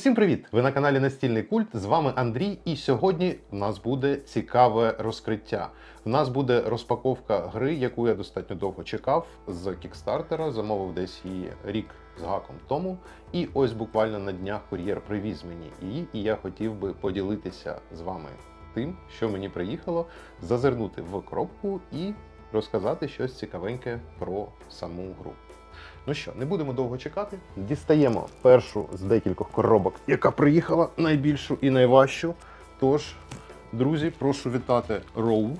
Усім привіт! Ви на каналі Настільний Культ. З вами Андрій, і сьогодні в нас буде цікаве розкриття. В нас буде розпаковка гри, яку я достатньо довго чекав з кікстартера. Замовив десь її рік з гаком тому. І ось буквально на днях кур'єр привіз мені її, і я хотів би поділитися з вами тим, що мені приїхало, зазирнути в коробку і розказати щось цікавеньке про саму гру. Ну що, не будемо довго чекати. Дістаємо першу з декількох коробок, яка приїхала найбільшу і найважчу. Тож, друзі, прошу вітати Row,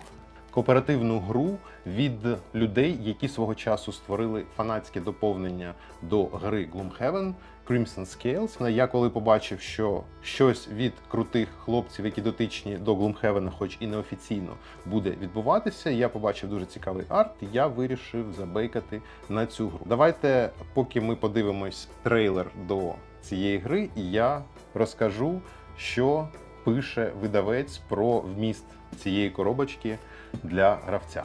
кооперативну гру від людей, які свого часу створили фанатське доповнення до гри Gloomhaven Crimson Scales. Я коли побачив, що щось від крутих хлопців, які дотичні до Gloomhaven, хоч і неофіційно, буде відбуватися, я побачив дуже цікавий арт. і Я вирішив забейкати на цю гру. Давайте, поки ми подивимось трейлер до цієї гри, і я розкажу, що пише видавець про вміст цієї коробочки для гравця.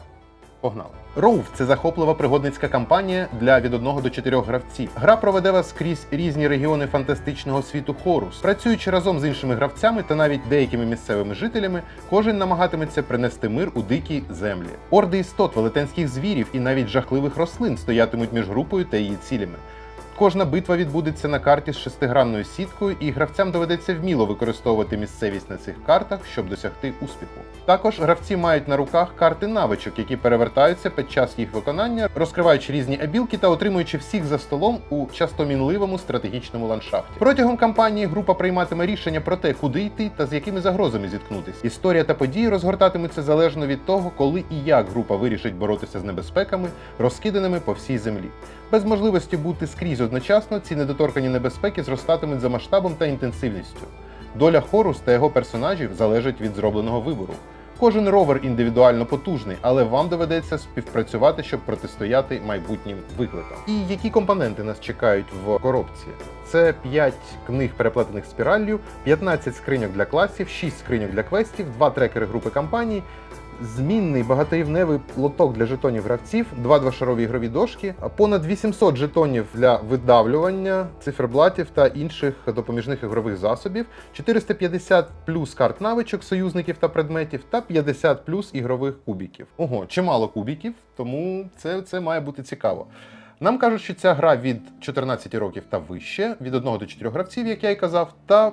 Погнали. Роув це захоплива пригодницька кампанія для від 1 до 4 гравців. Гра проведе вас скрізь різні регіони фантастичного світу Хорус. Працюючи разом з іншими гравцями та навіть деякими місцевими жителями, кожен намагатиметься принести мир у дикі землі. Орди істот, велетенських звірів і навіть жахливих рослин стоятимуть між групою та її цілями. Кожна битва відбудеться на карті з шестигранною сіткою, і гравцям доведеться вміло використовувати місцевість на цих картах, щоб досягти успіху. Також гравці мають на руках карти навичок, які перевертаються під час їх виконання, розкриваючи різні абілки та отримуючи всіх за столом у часто мінливому стратегічному ландшафті. Протягом кампанії група прийматиме рішення про те, куди йти та з якими загрозами зіткнутися. Історія та події розгортатимуться залежно від того, коли і як група вирішить боротися з небезпеками, розкиданими по всій землі. Без можливості бути скрізь одночасно, ці недоторкані небезпеки зростатимуть за масштабом та інтенсивністю. Доля Хорус та його персонажів залежить від зробленого вибору. Кожен ровер індивідуально потужний, але вам доведеться співпрацювати, щоб протистояти майбутнім викликам. І які компоненти нас чекають в коробці? Це 5 книг переплетених спіраллю, 15 скриньок для класів, 6 скриньок для квестів, 2 трекери групи кампаній, змінний багаторівневий лоток для жетонів гравців, два двошарові ігрові дошки, понад 800 жетонів для видавлювання, циферблатів та інших допоміжних ігрових засобів, 450 плюс карт навичок, союзників та предметів, та 50 плюс ігрових кубіків. Ого, чимало кубіків, тому це, це має бути цікаво. Нам кажуть, що ця гра від 14 років та вище, від 1 до 4 гравців, як я і казав, та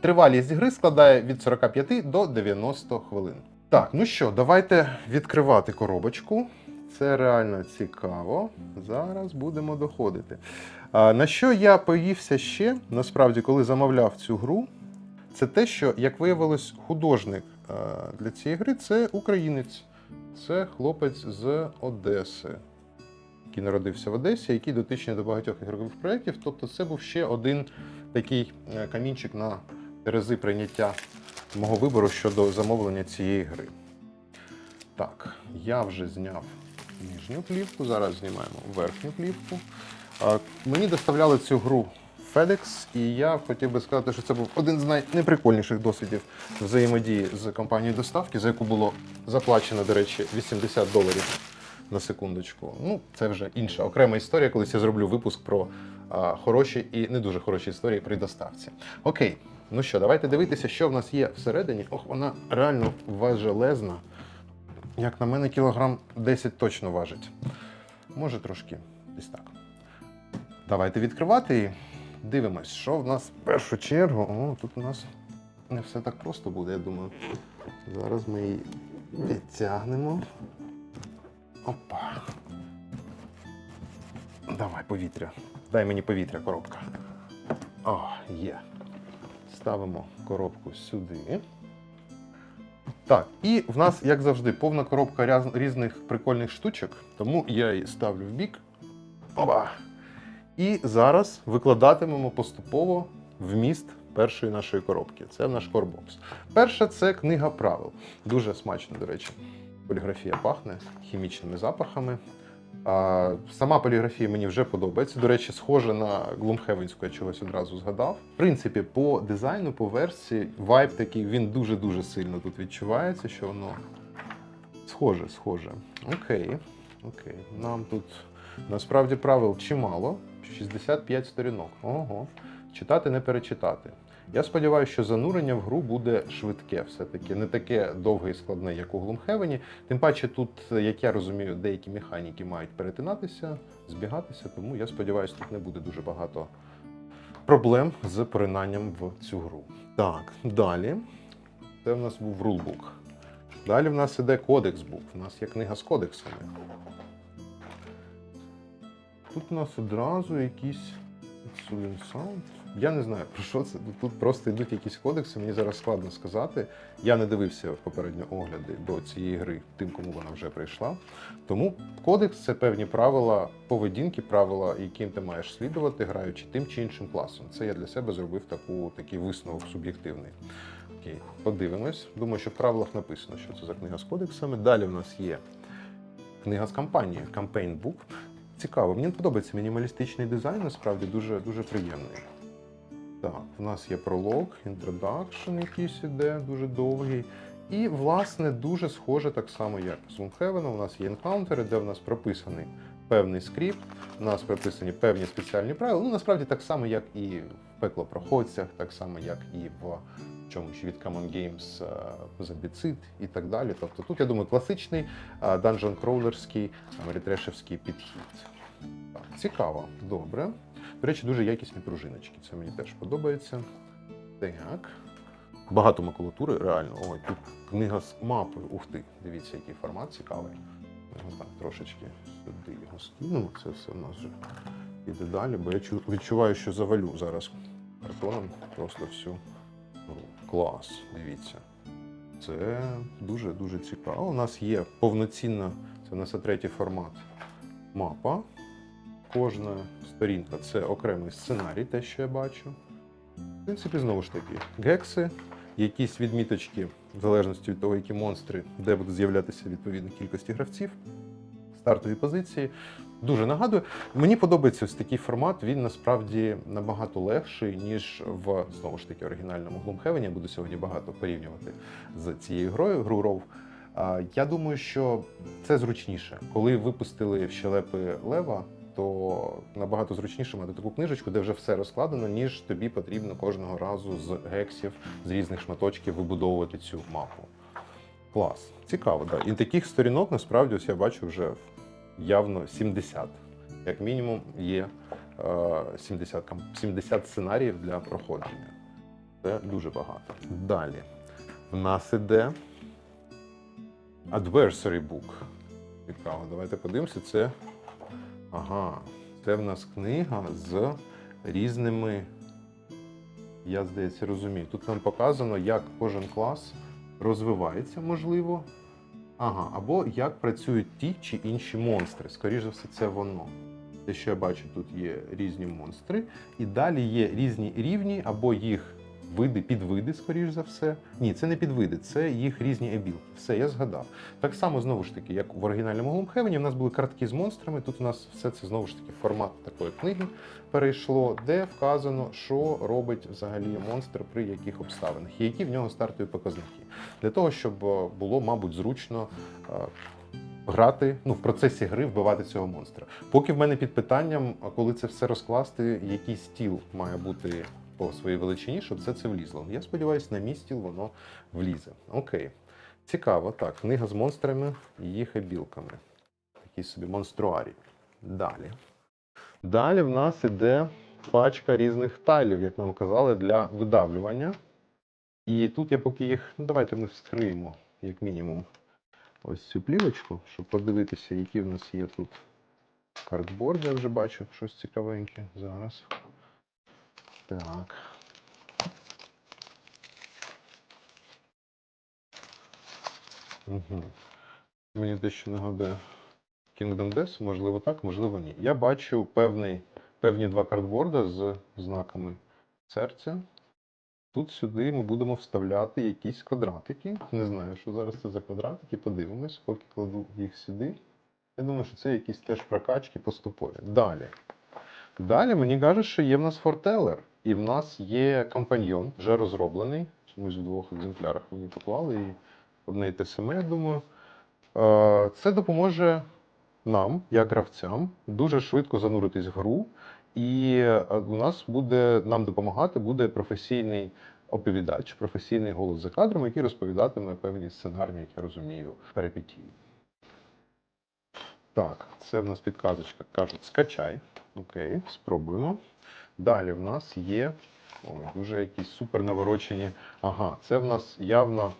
тривалість гри складає від 45 до 90 хвилин. Так, ну що, давайте відкривати коробочку. Це реально цікаво. Зараз будемо доходити. А, на що я поївся ще, насправді, коли замовляв цю гру, це те, що, як виявилось, художник для цієї гри це українець. Це хлопець з Одеси, який народився в Одесі, який дотичний до багатьох ігрових проєктів. Тобто, це був ще один такий е, камінчик на терези прийняття мого вибору щодо замовлення цієї гри. Так, я вже зняв нижню плівку, зараз знімаємо верхню плівку. Мені доставляли цю гру FedEx, і я хотів би сказати, що це був один з найнеприкольніших досвідів взаємодії з компанією доставки, за яку було заплачено, до речі, 80 доларів на секундочку. Ну, це вже інша окрема історія. Колись я зроблю випуск про а, хороші і не дуже хороші історії при доставці. Окей, ну що, давайте дивитися, що в нас є всередині. Ох, вона реально важелезна. Як на мене, кілограм 10 точно важить. Може трошки десь так. Давайте відкривати і дивимось, що в нас в першу чергу. О, тут у нас не все так просто буде, я думаю. Зараз ми її відтягнемо. Опа. Давай повітря. Дай мені повітря, коробка. О, є. Ставимо коробку сюди. Так, і в нас, як завжди, повна коробка різних прикольних штучок, тому я її ставлю в бік. Оба! І зараз викладатимемо поступово вміст першої нашої коробки. Це наш корбокс. Перша це книга правил. Дуже смачно, до речі. Поліграфія пахне хімічними запахами. Сама поліграфія мені вже подобається. До речі, схожа на Глумхевенську, я чогось одразу згадав. В принципі, по дизайну, по версії, вайб такий, він дуже-дуже сильно тут відчувається, що воно схоже, схоже. Окей, окей. Нам тут насправді правил чимало. 65 сторінок. Ого. читати не перечитати. Я сподіваюся, що занурення в гру буде швидке, все-таки не таке довге і складне, як у Gloomhaven. Тим паче, тут, як я розумію, деякі механіки мають перетинатися, збігатися, тому я сподіваюся, тут не буде дуже багато проблем з поринанням в цю гру. Так, далі. Це в нас був рулбук. Далі в нас іде кодекс-бук. У нас є книга з кодексами. Тут у нас одразу Insulin Sound. Я не знаю про що це. Тут просто йдуть якісь кодекси, мені зараз складно сказати. Я не дивився попередньо огляди до цієї гри тим, кому вона вже прийшла. Тому кодекс це певні правила поведінки, правила, яким ти маєш слідувати, граючи тим чи іншим класом. Це я для себе зробив таку, такий висновок суб'єктивний. Окей, подивимось. Думаю, що в правилах написано, що це за книга з кодексами. Далі в нас є книга з кампанії Campaign Book. Цікаво, мені подобається мінімалістичний дизайн, насправді дуже, дуже приємний. Так, в нас є пролог, інтродакшн якийсь іде, дуже довгий. І, власне, дуже схоже так само, як з Gloomhaven. У нас є енкаунтери, де в нас прописаний певний скрипт, у нас прописані певні спеціальні правила. Ну, насправді так само, як і в пекло проходцях, так само, як і в чомусь від Common Games е, Забіцид і так далі. Тобто тут, я думаю, класичний данжон кроулерський мерітрешевський підхід. Так, цікаво, добре. До речі, дуже якісні пружиночки. Це мені теж подобається. Так. Багато макулатури, реально. Ой, тут книга з мапою. Ух ти, дивіться, який формат цікавий. Так трошечки сюди його скинемо. Це все в нас вже піде далі, бо я відчуваю, що завалю зараз картоном просто всю. Клас, дивіться. Це дуже-дуже цікаво. У нас є повноцінна, це у нас третій формат мапа. Кожна сторінка це окремий сценарій, те, що я бачу. В принципі, знову ж таки, гекси, якісь відміточки, в залежності від того, які монстри, де будуть з'являтися відповідна кількості гравців, стартові позиції. Дуже нагадую. Мені подобається ось такий формат. Він насправді набагато легший, ніж в знову ж таки оригінальному Gloomhaven. Я буду сьогодні багато порівнювати з цією грою, гру Ров. А, Я думаю, що це зручніше. Коли випустили в щелепи Лева, то набагато зручніше мати таку книжечку, де вже все розкладено, ніж тобі потрібно кожного разу з гексів, з різних шматочків вибудовувати цю мапу. Клас, цікаво, так. І таких сторінок насправді ось я бачу вже явно 70. Як мінімум, є е, 70, 70 сценаріїв для проходження. Це дуже багато. Далі. В нас іде Adversary Book. Цікаво, давайте подивимося. Це. Ага, це в нас книга з різними. Я, здається, розумію. Тут нам показано, як кожен клас розвивається, можливо. Ага, або як працюють ті чи інші монстри. Скоріше за все, це воно. Те, що я бачу, тут є різні монстри, і далі є різні рівні, або їх види, підвиди, скоріш за все. Ні, це не підвиди, це їх різні ебілки. Все, я згадав. Так само, знову ж таки, як в оригінальному Gloomhaven, у нас були картки з монстрами. Тут у нас все це знову ж таки формат такої книги перейшло, де вказано, що робить взагалі монстр при яких обставинах, і які в нього стартові показники. Для того, щоб е, було, мабуть, зручно. е, Грати ну в процесі гри вбивати цього монстра. Поки в мене під питанням, коли це все розкласти, який стіл має бути по своїй величині, щоб все це влізло. Я сподіваюся, на мій стіл воно влізе. Окей. Цікаво, так. Книга з монстрами і їх білками. Такий собі монструарій. Далі. Далі в нас іде пачка різних тайлів, як нам казали, для видавлювання. І тут я поки їх. Ну, давайте ми вскриємо, як мінімум, ось цю плівочку, щоб подивитися, які в нас є тут картборди. Я вже бачу щось цікавеньке зараз. Так. Угу. Мені дещо нагадує Kingdom Death, можливо так, можливо ні. Я бачу певний, певні два картборда з знаками серця. Тут сюди ми будемо вставляти якісь квадратики. Не знаю, що зараз це за квадратики, подивимось, поки кладу їх сюди. Я думаю, що це якісь теж прокачки поступові. Далі. Далі мені кажуть, що є в нас фортелер, і в нас є компаньйон, вже розроблений. Чомусь в двох екземплярах мені поклали і одне і те саме, я думаю. Е, Це допоможе нам, як гравцям, дуже швидко зануритись в гру І е, у нас буде нам допомагати буде професійний оповідач, професійний голос за кадром, який розповідатиме певні сценарні, як я розумію, перипетії. Так, це в нас підказочка. Кажуть, скачай. Окей, спробуємо. Далі в нас є ой, дуже якісь супер наворочені. Ага, це в нас явно.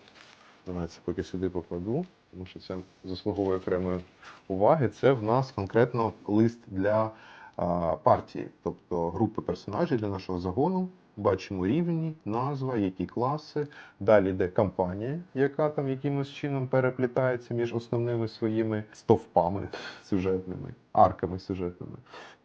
Давайте поки сюди покладу, тому що це заслуговує окремої уваги. Це в нас конкретно лист для а, партії, тобто групи персонажів для нашого загону. Бачимо рівні, назва, які класи. Далі йде кампанія, яка там якимось чином переплітається між основними своїми стовпами сюжетними, арками сюжетними.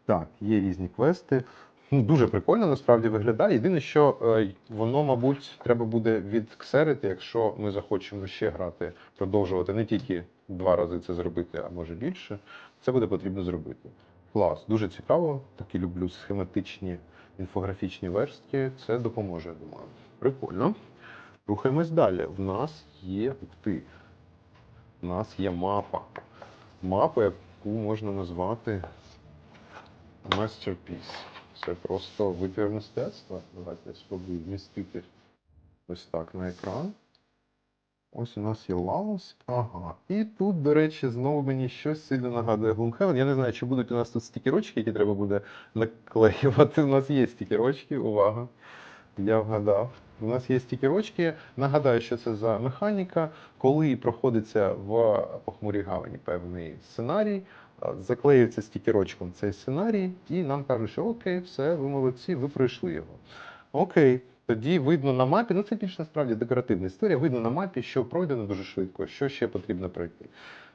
Так, є різні квести. Ну, Дуже прикольно насправді виглядає. Єдине, що е, воно, мабуть, треба буде відксерити, якщо ми захочемо ще грати, продовжувати не тільки два рази це зробити, а може більше. Це буде потрібно зробити. Клас, дуже цікаво. Такі люблю схематичні інфографічні верстки. Це допоможе, я думаю. Прикольно. Рухаємось далі. В нас є ти. У нас є мапа. Мапа, яку можна назвати Masterpiece. Це просто витвір мистецтва. Давайте я спробую вмістити ось так на екран. Ось у нас є Лаос. Ага. І тут, до речі, знову мені щось сильно нагадує Gloomhaven. Я не знаю, чи будуть у нас тут стікерочки, які треба буде наклеювати. У нас є стікерочки, увага. Я вгадав. У нас є стікерочки. Нагадаю, що це за механіка. Коли проходиться в похмурій гавані певний сценарій, заклеюється стікерочком цей сценарій, і нам кажуть, що окей, все, ви молодці, ви пройшли його. Окей, тоді видно на мапі, ну це більш насправді декоративна історія. Видно на мапі, що пройдено дуже швидко, що ще потрібно пройти.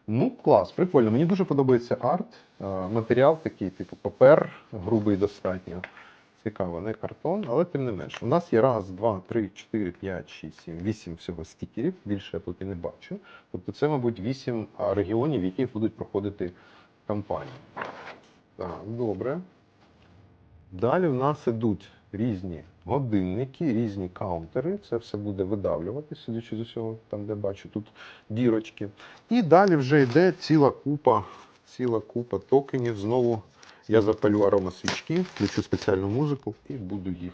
Ну, клас, прикольно. Мені дуже подобається арт. Матеріал такий, типу папер, грубий достатньо. Цікаво, не картон, але тим не менш. У нас є раз, два, три, чотири, п'ять, шість, сім, вісім всього стікерів. Більше я поки не бачу. Тобто це, мабуть, вісім регіонів, яких будуть проходити кампанії. Так, добре. Далі в нас ідуть різні годинники, різні каунтери. Це все буде видавлювати, судячи з усього, там, де бачу тут дірочки. І далі вже йде ціла купа, ціла купа токенів. Знову я запалю аромасвічки, включу спеціальну музику і буду їх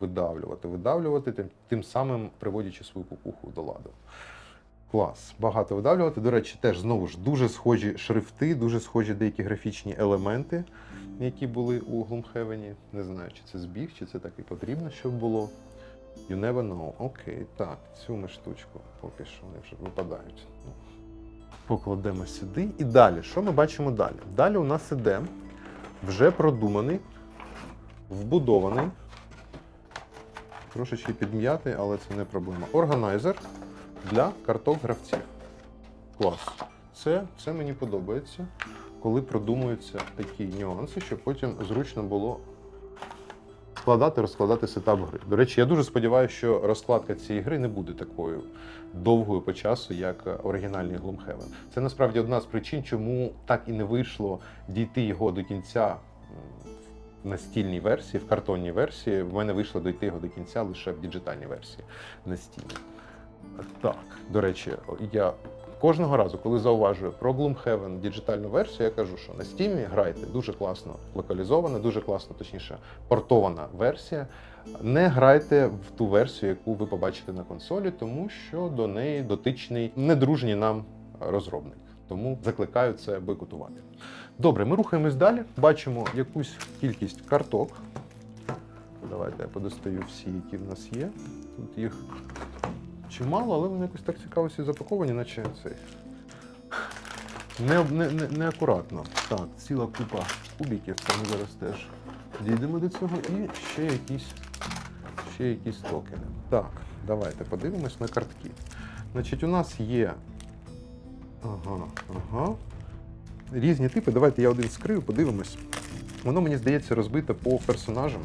видавлювати. Видавлювати, тим, тим самим приводячи свою кукуху до ладу. Клас, багато видавлювати. До речі, теж знову ж дуже схожі шрифти, дуже схожі деякі графічні елементи, які були у Gloomhaven. Не знаю, чи це збіг, чи це так і потрібно, щоб було. You never know. Окей, так, цю ми штучку поки що вони вже випадають. Ну, Покладемо сюди. І далі. Що ми бачимо далі? Далі у нас іде вже продуманий, вбудований, трошечки підм'ятий, але це не проблема. Органайзер для карток гравців. Клас. Це, це мені подобається, коли продумуються такі нюанси, щоб потім зручно було складати, розкладати сетап гри. До речі, я дуже сподіваюся, що розкладка цієї гри не буде такою довгою по часу, як оригінальний Gloomhaven. Це насправді одна з причин, чому так і не вийшло дійти його до кінця в настільній версії, в картонній версії. В мене вийшло дойти його до кінця лише в діджитальній версії настільній. Так, до речі, я кожного разу, коли зауважую про Gloomhaven діджитальну версію, я кажу, що на Steam грайте дуже класно локалізована, дуже класно, точніше, портована версія. Не грайте в ту версію, яку ви побачите на консолі, тому що до неї дотичний недружній нам розробник. Тому закликаю це бойкотувати. Добре, ми рухаємось далі. Бачимо якусь кількість карток. Давайте я подостаю всі, які в нас є. Тут їх чимало, але вони якось так цікаво всі запаковані, наче цей. Не, не, не. Так, ціла купа кубиків, це ми зараз теж дійдемо до цього. І ще якісь, ще якісь токени. Так, давайте подивимось на картки. Значить, у нас є. Ага, ага. Різні типи. Давайте я один скрию, подивимось. Воно, мені здається, розбите по персонажам.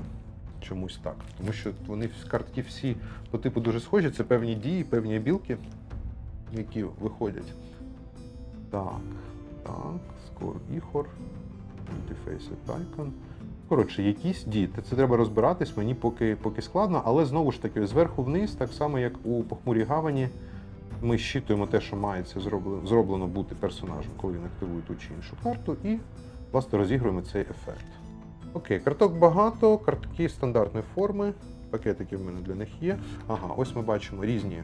Чомусь так. Тому що вони картки всі по типу дуже схожі. Це певні дії, певні білки, які виходять. Так, так, Score Іхор, Interface Icon. Коротше, якісь дії. Це треба розбиратись, мені поки, поки складно, але знову ж таки, зверху вниз, так само як у похмурій гавані, ми щитуємо те, що мається зроблено, зроблено бути персонажем, коли він активує ту чи іншу карту, і власне розігруємо цей ефект. Окей, карток багато, картки стандартної форми. Пакетики в мене для них є. Ага, ось ми бачимо різні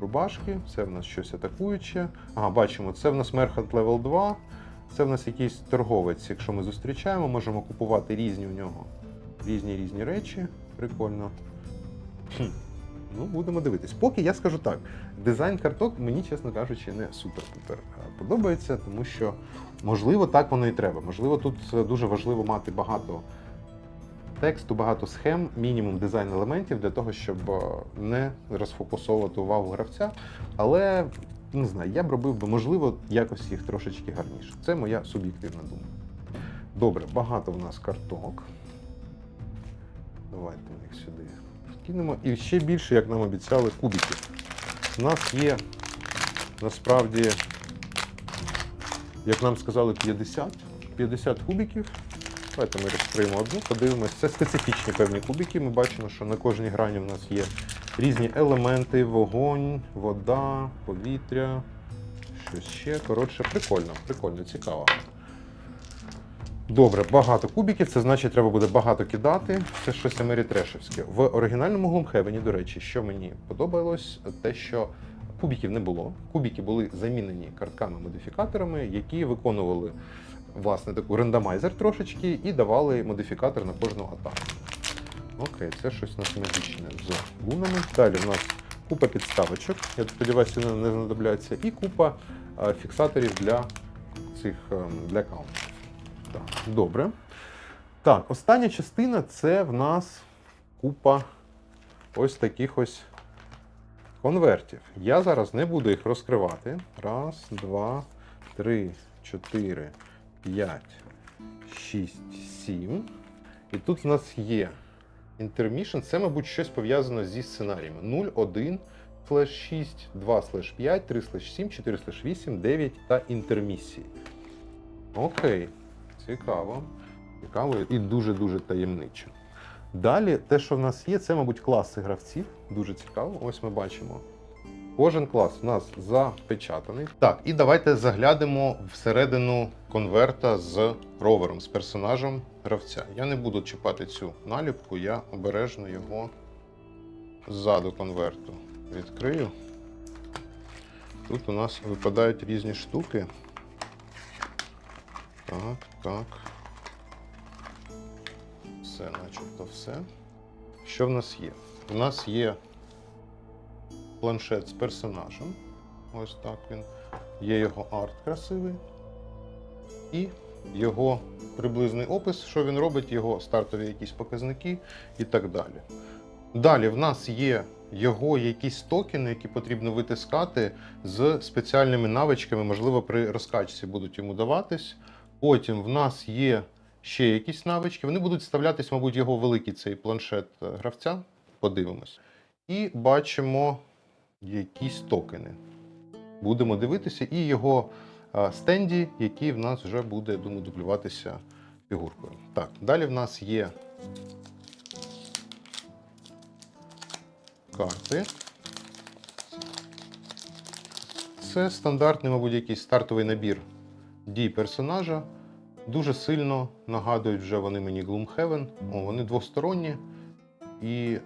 рубашки. Це в нас щось атакуюче. Ага, бачимо, це в нас Merchant Level 2. Це в нас якийсь торговець. Якщо ми зустрічаємо, можемо купувати різні у нього різні різні речі. Прикольно. Хм. Ну, будемо дивитись. Поки я скажу так, дизайн карток мені, чесно кажучи, не супер-пупер подобається, тому що, можливо, так воно і треба. Можливо, тут е, дуже важливо мати багато тексту, багато схем, мінімум дизайн елементів для того, щоб е, не розфокусовувати увагу гравця. Але не знаю, я б робив би, можливо, якось їх трошечки гарніше. Це моя суб'єктивна думка. Добре, багато в нас карток. Давайте їх сюди кинемо. І ще більше, як нам обіцяли, кубиків. У нас є насправді, як нам сказали, 50, 50 кубиків. Давайте ми розкриємо одну, подивимось. Це специфічні певні кубики. Ми бачимо, що на кожній грані в нас є різні елементи: вогонь, вода, повітря, щось ще. Коротше, прикольно, прикольно, цікаво. Добре, багато кубиків, це значить, треба буде багато кидати. Це щось америтрешевське. В оригінальному Gloomhaven, до речі, що мені подобалось, те, що кубиків не було. Кубики були замінені картками-модифікаторами, які виконували власне таку рандомайзер трошечки і давали модифікатор на кожну атаку. Окей, це щось у нас магічне з гунами. Далі у нас купа підставочок. Я сподіваюся, вони не знадобляться, і купа фіксаторів для цих ем, для каунтів. Так, добре. Так, остання частина це в нас купа ось таких ось конвертів. Я зараз не буду їх розкривати. Раз, два, три, чотири, п'ять, шість, сім. І тут в нас є intermission. Це, мабуть, щось пов'язане зі сценаріями. 0, 1, слеш 6, 2 слеш 5, 3 слеш 7, 4 слеш 8, 9 та інтермісії. Окей. Цікаво. Цікаво і дуже-дуже таємниче. Далі, те, що в нас є, це, мабуть, класи гравців. Дуже цікаво. Ось ми бачимо. Кожен клас у нас запечатаний. Так, і давайте заглянемо всередину конверта з ровером, з персонажем гравця. Я не буду чіпати цю наліпку, я обережно його ззаду конверту відкрию. Тут у нас випадають різні штуки. Так, так. Все, начебто все. Що в нас є? У нас є планшет з персонажем. Ось так він. Є його арт красивий. І його приблизний опис, що він робить, його стартові якісь показники і так далі. Далі в нас є його якісь токени, які потрібно витискати з спеціальними навичками, можливо, при розкачці будуть йому даватись. Потім в нас є ще якісь навички. Вони будуть вставлятись, мабуть, його великий цей планшет е, гравця. Подивимось. І бачимо якісь токени. Будемо дивитися, і його е, стенді, який в нас вже буде, думаю, дублюватися фігуркою. Так, далі в нас є карти. Це стандартний, мабуть, якийсь стартовий набір дій персонажа. Дуже сильно нагадують вже вони мені Gloomhaven. О, вони двосторонні. І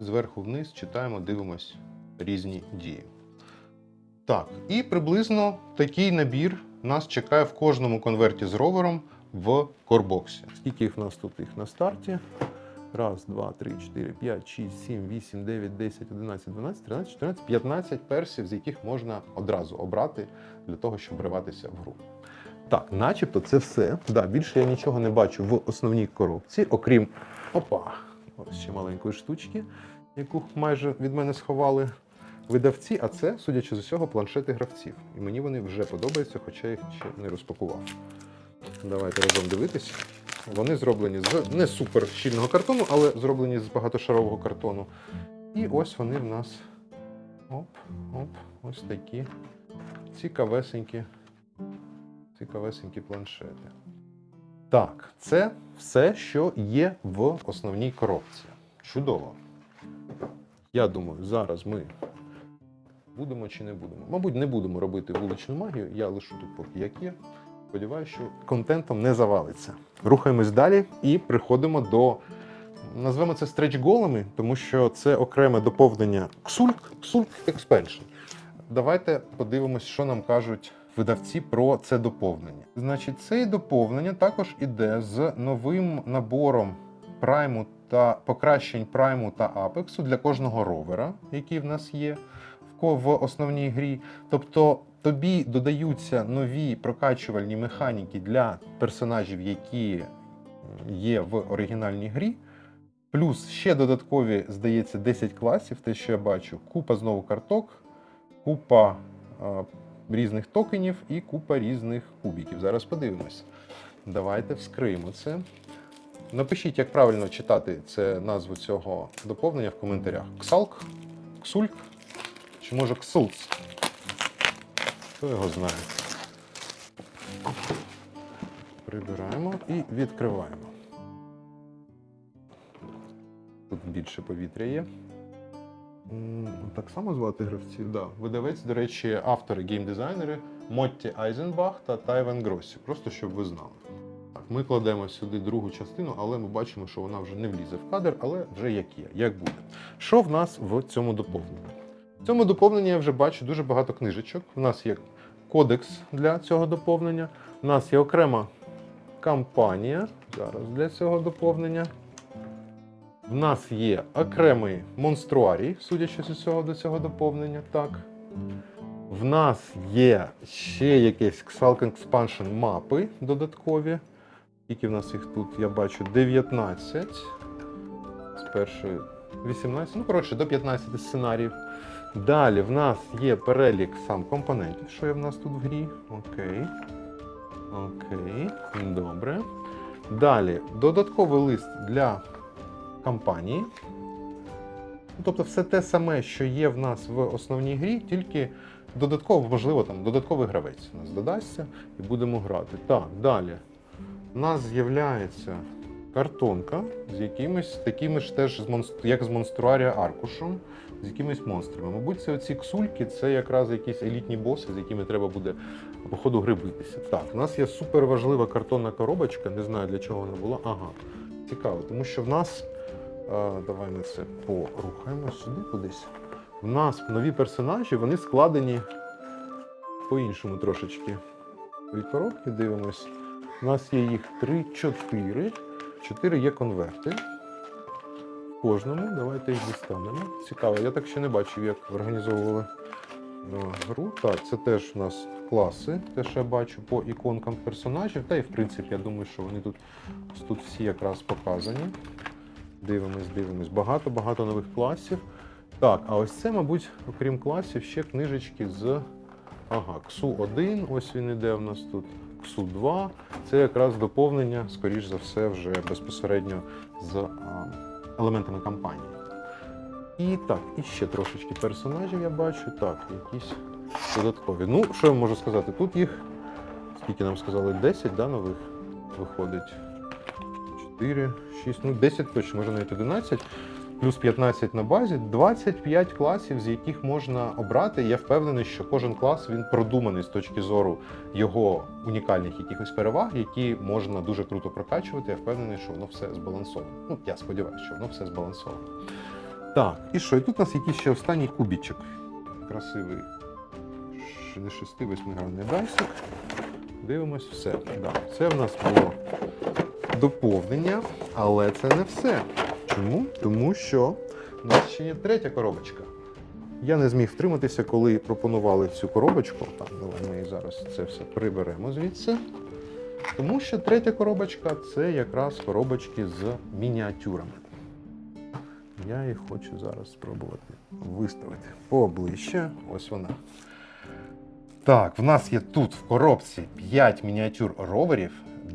зверху вниз читаємо, дивимось різні дії. Так, і приблизно такий набір нас чекає в кожному конверті з ровером в корбоксі. Скільки їх в нас тут їх на старті? Раз, два, три, чотири, п'ять, шість, сім, вісім, дев'ять, десять, одинадцять, дванадцять, тринадцять, чотирнадцять, п'ятнадцять персів, з яких можна одразу обрати для того, щоб вриватися в гру. Так, начебто це все. Да, більше я нічого не бачу в основній коробці, окрім опа, ось ще маленької штучки, яку майже від мене сховали видавці. А це, судячи з усього, планшети гравців. І мені вони вже подобаються, хоча їх ще не розпакував. Давайте разом дивитись. Вони зроблені з не супер щільного картону, але зроблені з багатошарового картону. І ось вони в нас оп, оп, ось такі цікавесенькі, цікавесенькі планшети. Так, це все, що є в основній коробці. Чудово. Я думаю, зараз ми будемо чи не будемо. Мабуть, не будемо робити вуличну магію, я лишу тут поки як є. Сподіваюся, що контентом не завалиться. Рухаємось далі і приходимо до. Назвемо це стреч голами, тому що це окреме доповнення Xulk, Xulk Expansion. Давайте подивимось, що нам кажуть видавці про це доповнення. Значить, це доповнення також іде з новим набором прайму та покращень прайму та апексу для кожного ровера, який в нас є в основній грі. Тобто тобі додаються нові прокачувальні механіки для персонажів, які є в оригінальній грі. Плюс ще додаткові, здається, 10 класів, те, що я бачу, купа знову карток, купа е, різних токенів і купа різних кубіків. Зараз подивимось. Давайте вскриємо це. Напишіть, як правильно читати це назву цього доповнення в коментарях. Ксалк, Ксульк чи може Ксулц? Хто його знає? Прибираємо і відкриваємо. Тут більше повітря є. Так само звати гравців? Да. Видавець, до речі, автори геймдизайнери Мотті Айзенбах та Тайвен Гросі. Просто щоб ви знали. Так, ми кладемо сюди другу частину, але ми бачимо, що вона вже не влізе в кадр, але вже як є, як буде. Що в нас в цьому доповненні? В цьому доповненні я вже бачу дуже багато книжечок. У нас є кодекс для цього доповнення. У нас є окрема кампанія зараз для цього доповнення. В нас є окремий монструарій, судячи з цього до цього доповнення. Так. В нас є ще якісь Xalk Expansion мапи додаткові. Скільки в нас їх тут, я бачу, 19. З першої 18, ну коротше, до 15 сценаріїв. Далі в нас є перелік сам компонентів, що є в нас тут в грі. Окей. Окей, добре. Далі додатковий лист для кампанії. Ну, Тобто все те саме, що є в нас в основній грі, тільки додатково, можливо, там додатковий гравець у нас додасться і будемо грати. Так, далі. У нас з'являється картонка з якимись такими ж теж як з монструарія аркушем, з якимись монстрами. Мабуть, це оці ксульки, це якраз якісь елітні боси, з якими треба буде по ходу гри. Так, у нас є супер важлива картонна коробочка, не знаю для чого вона була. Ага, цікаво, тому що в нас. Давай ми це порухаємо сюди кудись. В нас нові персонажі, вони складені по-іншому трошечки. Від коробки дивимось. У нас є їх 3-4. 4 є конверти. В кожному. Давайте їх дістанемо. Цікаво, я так ще не бачив, як організовували гру. Так, це теж у нас класи, те, що я бачу по іконкам персонажів. Та і в принципі, я думаю, що вони тут, тут всі якраз показані. Дивимось, дивимось. Багато-багато нових класів. Так, а ось це, мабуть, окрім класів, ще книжечки з. Ага, КСУ 1, ось він іде у нас тут. КСУ 2. Це якраз доповнення, скоріш за все, вже безпосередньо з а, елементами кампанії. І так, і ще трошечки персонажів я бачу. Так, якісь додаткові. Ну, що я можу сказати? Тут їх, скільки нам сказали, 10 да, нових виходить. 4, 6, ну 10 точно, може навіть 11, плюс 15 на базі, 25 класів, з яких можна обрати. Я впевнений, що кожен клас він продуманий з точки зору його унікальних якихось переваг, які можна дуже круто прокачувати. Я впевнений, що воно все збалансовано. Ну, я сподіваюся, що воно все збалансовано. Так, і що? І тут у нас якийсь ще останній кубічок. Красивий. Не 6 8 гранний дайсик. Дивимось, все. Да. Це в нас було доповнення, але це не все. Чому? Тому що у нас ще є третя коробочка. Я не зміг втриматися, коли пропонували цю коробочку. Так, давай ми її зараз це все приберемо звідси. Тому що третя коробочка це якраз коробочки з мініатюрами. Я їх хочу зараз спробувати виставити поближче. Ось вона. Так, в нас є тут в коробці 5 мініатюр роверів,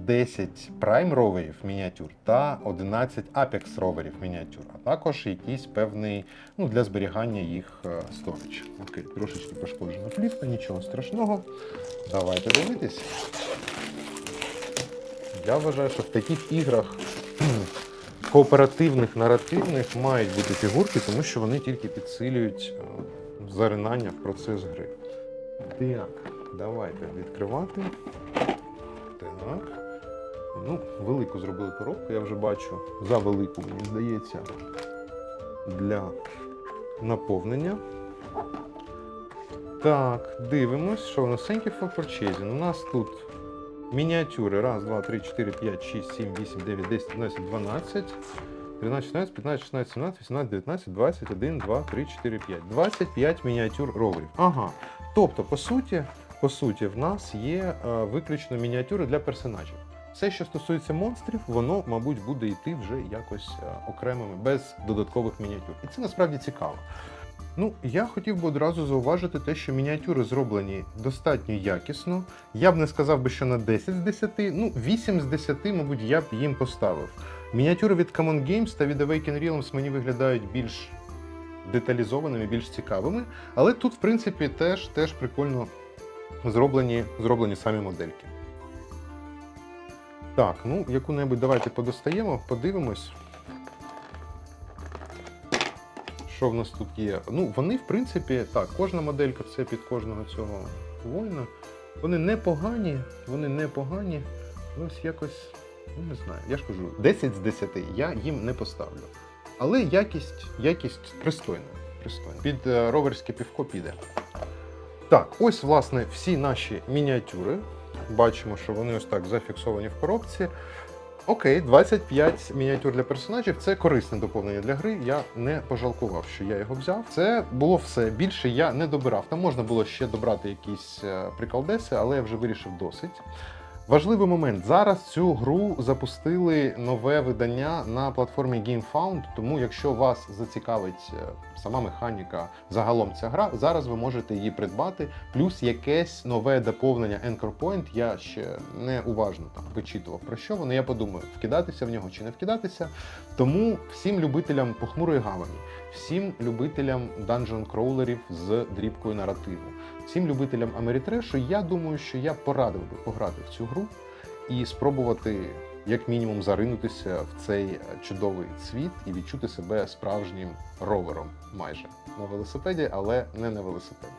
10 прайм роверів мініатюр та 11 Apex роверів мініатюр, а також якийсь певний ну, для зберігання їх е, сторіч. Окей, трошечки пошкоджена плівка, нічого страшного. Давайте дивитись. Я вважаю, що в таких іграх кооперативних, наративних мають бути фігурки, тому що вони тільки підсилюють е, заринання в процес гри. Так, давайте відкривати. Так. Ну, велику зробили коробку, я вже бачу. За велику, мені здається, для наповнення. Так, дивимось, що у нас Thank you for purchasing. У нас тут мініатюри. Раз, два, три, чотири, п'ять, шість, сім, вісім, дев'ять, десять, одинадцять, дванадцять. 13, 14, 15, 16, 17, 18, 19, 20, 1, 2, 3, 4, 5. 25 мініатюр роверів. Ага. Тобто, по суті, по суті, в нас є е, виключно мініатюри для персонажів. Все, що стосується монстрів, воно, мабуть, буде йти вже якось е, окремими, без додаткових мініатюр. І це насправді цікаво. Ну, я хотів би одразу зауважити те, що мініатюри зроблені достатньо якісно. Я б не сказав би, що на 10 з 10, ну 8 з 10, мабуть, я б їм поставив. Мініатюри від Common Games та від Awaken Realms мені виглядають більш деталізованими, більш цікавими. Але тут, в принципі, теж, теж прикольно зроблені, зроблені самі модельки. Так, ну яку-небудь давайте подостаємо, подивимось. Що в нас тут є? Ну, вони, в принципі, так, кожна моделька це під кожного цього воїна. Вони непогані, вони непогані. Ось якось, ну не знаю, я ж кажу, 10 з 10 я їм не поставлю. Але якість, якість пристойна. пристойна. Під е, роверське півко піде. Так, ось, власне, всі наші мініатюри. Бачимо, що вони ось так зафіксовані в коробці. Окей, 25 мініатюр для персонажів це корисне доповнення для гри. Я не пожалкував, що я його взяв. Це було все. Більше я не добирав. Там можна було ще добрати якісь е, приколдеси, але я вже вирішив досить. Важливий момент. Зараз цю гру запустили нове видання на платформі GameFound, тому якщо вас зацікавить е, сама механіка, загалом ця гра, зараз ви можете її придбати. Плюс якесь нове доповнення Anchor Point. Я ще не уважно там вичитував про що воно. Я подумаю, вкидатися в нього чи не вкидатися. Тому всім любителям похмурої гавані, всім любителям данжон кроулерів з дрібкою наративу, всім любителям Америтрешу, я думаю, що я порадив би пограти в цю гру і спробувати. Як мінімум заринутися в цей чудовий світ і відчути себе справжнім ровером майже на велосипеді, але не на велосипеді.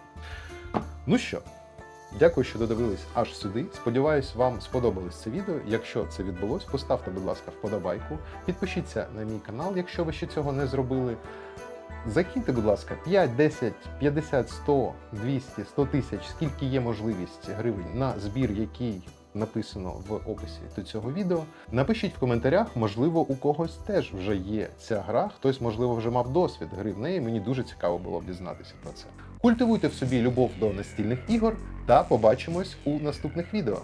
Ну що, дякую, що додивились аж сюди. Сподіваюсь, вам сподобалось це відео. Якщо це відбулось, поставте, будь ласка, вподобайку, підпишіться на мій канал, якщо ви ще цього не зробили. Закиньте, будь ласка, 5, 10, 50, 100, 200, 100 тисяч, скільки є можливість гривень на збір, який написано в описі до цього відео. Напишіть в коментарях, можливо, у когось теж вже є ця гра, хтось, можливо, вже мав досвід гри в неї. Мені дуже цікаво було б дізнатися про це. Культивуйте в собі любов до настільних ігор та побачимось у наступних відео.